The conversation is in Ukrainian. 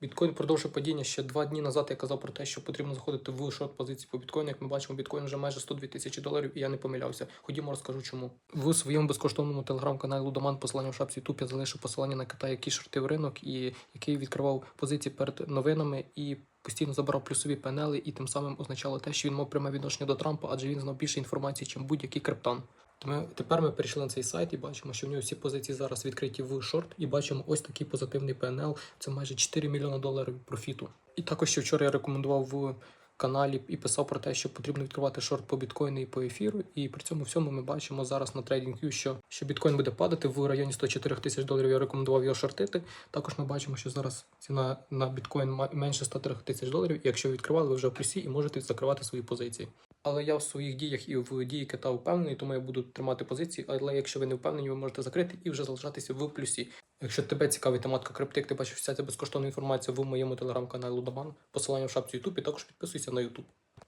Біткоін продовжує падіння ще два дні назад. Я казав про те, що потрібно заходити в шорт позиції по біткоїну. Як ми бачимо, біткоін вже майже 102 тисячі доларів, і я не помилявся. Ходімо, розкажу чому. В своєму безкоштовному телеграм-каналі Лудоман посилання в шапці я залишив посилання на Китай, який шортив ринок і який відкривав позиції перед новинами і. Постійно забирав плюсові панели, і тим самим означало те, що він мав пряме відношення до Трампа, адже він знав більше інформації, ніж будь-який криптан. Ми, тепер ми перейшли на цей сайт і бачимо, що в нього всі позиції зараз відкриті в шорт, і бачимо ось такий позитивний PNL. Це майже 4 мільйони доларів профіту. І також ще вчора я рекомендував в каналі і писав про те, що потрібно відкривати шорт по біткоїну і по ефіру. І при цьому всьому ми бачимо зараз на TradingView, що, що біткоін буде падати в районі 104 тисяч доларів. Я рекомендував його шортити. Також ми бачимо, що зараз ціна на біткоін менше 103 тисяч доларів. І якщо відкривали, ви вже в плюсі і можете закривати свої позиції. Але я в своїх діях і в дії кита впевнений, тому я буду тримати позиції. Але якщо ви не впевнені, ви можете закрити і вже залишатися в плюсі. Якщо тебе цікавить тематика крипти, як ти бачиш вся ця безкоштовна інформація в моєму телеграм-каналі Лудоман, посилання в шапці YouTube і також підписуйся на YouTube.